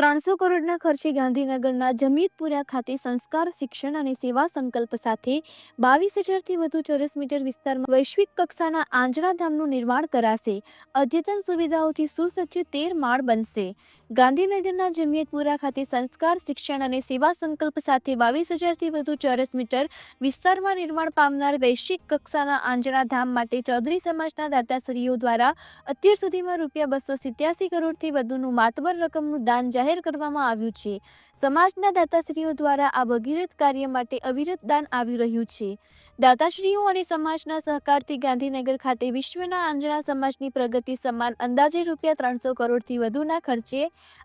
ત્રણસો કરોડના ખર્ચે ગાંધીનગરના જમીતપુરા ખાતે સંસ્કાર, શિક્ષણ અને સેવા સંકલ્પ સાથે બાવીસ હજારથી વધુ ચોરસ મીટર વિસ્તારમાં વૈશ્વિક કક્ષાના આંજણા ધામનું નિર્માણ કરાશે. અદ્યતન સુવિધાઓથી સુસજ્જ તેર માળ બનશે. ગાંધીનગરના જમિયતપુરા ખાતે સંસ્કાર, શિક્ષણ અને સેવા સંકલ્પ સાથે બાવીસ હજારથી વધુ ચોરસ મીટર વિસ્તારમાં નિર્માણ પામનાર વૈશ્વિક કક્ષાના આંજણા ધામ માટે ચૌધરી સમાજના દાતાશ્રીઓ દ્વારા અત્યાર સુધીમાં રૂપિયા બસો સિત્યાસી કરોડથી વધુનું માતબર રકમનું દાન જાહેર કરવામાં આવ્યું છે. સમાજના દાતાશ્રીઓ દ્વારા આ ભગીરથ કાર્ય માટે અવિરત દાન આવી રહ્યું છે. દાતાશ્રીઓ અને સમાજના સહકારથી ગાંધીનગર ખાતે વિશ્વના આંજણા સમાજની પ્રગતિ સમાન અંદાજે રૂપિયા ત્રણસો કરોડથી વધુના ખર્ચે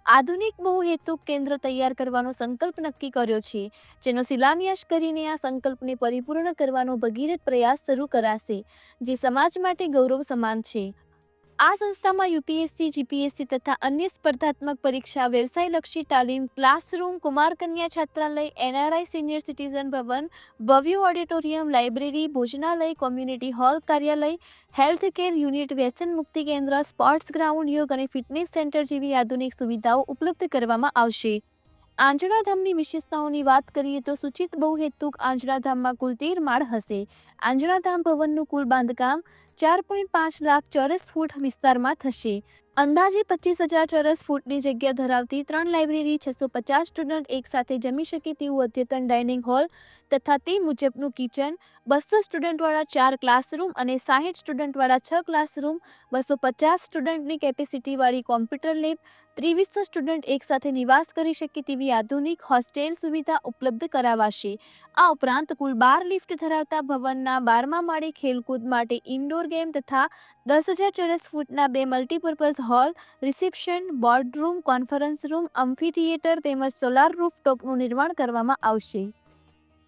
આધુનિક બહુહેતુક કેન્દ્ર તૈયાર કરવાનો સંકલ્પ નક્કી કર્યો છે, જેનો શિલાન્યાસ કરીને આ સંકલ્પને પરિપૂર્ણ કરવાનો ભગીરથ પ્રયાસ શરૂ કરાશે, જે સમાજ માટે ગૌરવ સમાન છે. આ સંસ્થામાં યુપીએસસી, જીપીએસસી તથા અન્ય સ્પર્ધાત્મક પરીક્ષા, વ્યવસાયલક્ષી તાલીમ, ક્લાસરૂમ કુમાર કન્યા છાત્રાલય, એનઆરઆઈ સિનિયર સિટીઝન ભવન, ભવ્ય ઓડિટોરિયમ, લાઇબ્રેરી, ભોજનાલય, કોમ્યુનિટી હોલ, કાર્યાલય હેલ્થ કેર યુનિટ, વ્યસન મુક્તિ કેન્દ્ર, સ્પોર્ટ્સ ગ્રાઉન્ડ યોગ અને ફિટનેસ સેન્ટર જેવી આધુનિક સુવિધાઓ ઉપલબ્ધ કરવામાં આવશે. આંજણા ધામની વિશેષતાઓની વાત કરીએ તો સૂચિત બહુહેતુક આંજણા ધામમાં કુલ તેર માળ હશે. આંજણાધામ ભવનનું કુલ બાંધકામ ચાર પોઈન્ટ પાંચ લાખ ચોરસ ફૂટ વિસ્તારમાં થશે. અંદાજે પચીસ હજાર ચોરસ ફૂટની જગ્યા ધરાવતી ત્રણ લાઇબ્રેરી છસો પચાસ સ્ટુડન્ટ એકસાથે જમી શકે તેવું અદ્યતન ડાઇનિંગ હોલ તથા તે મુજબનું કિચન, બસો સ્ટુડન્ટવાળા ચાર ક્લાસરૂમ અને સાહીઠ સ્ટુડન્ટવાળા છ ક્લાસરૂમ, બસો પચાસ સ્ટુડન્ટની કેપેસિટીવાળી કોમ્પ્યુટર લેબ, ત્રેવીસો સ્ટુડન્ટ એકસાથે નિવાસ કરી શકે તેવી આધુનિક હોસ્ટેલ સુવિધા ઉપલબ્ધ કરાવાશે. આ ઉપરાંત કુલ બાર લિફ્ટ ધરાવતા ભવનના બારમા માળે ખેલકૂદ માટે ઇન્ડોર ગેમ તથા દસ હજાર ચોરસ ફૂટના બે multipurpose hall reception boardroom conference room amphitheatre તેમજ સોલાર રૂફટોપનું નિર્માણ કરવામાં આવશે.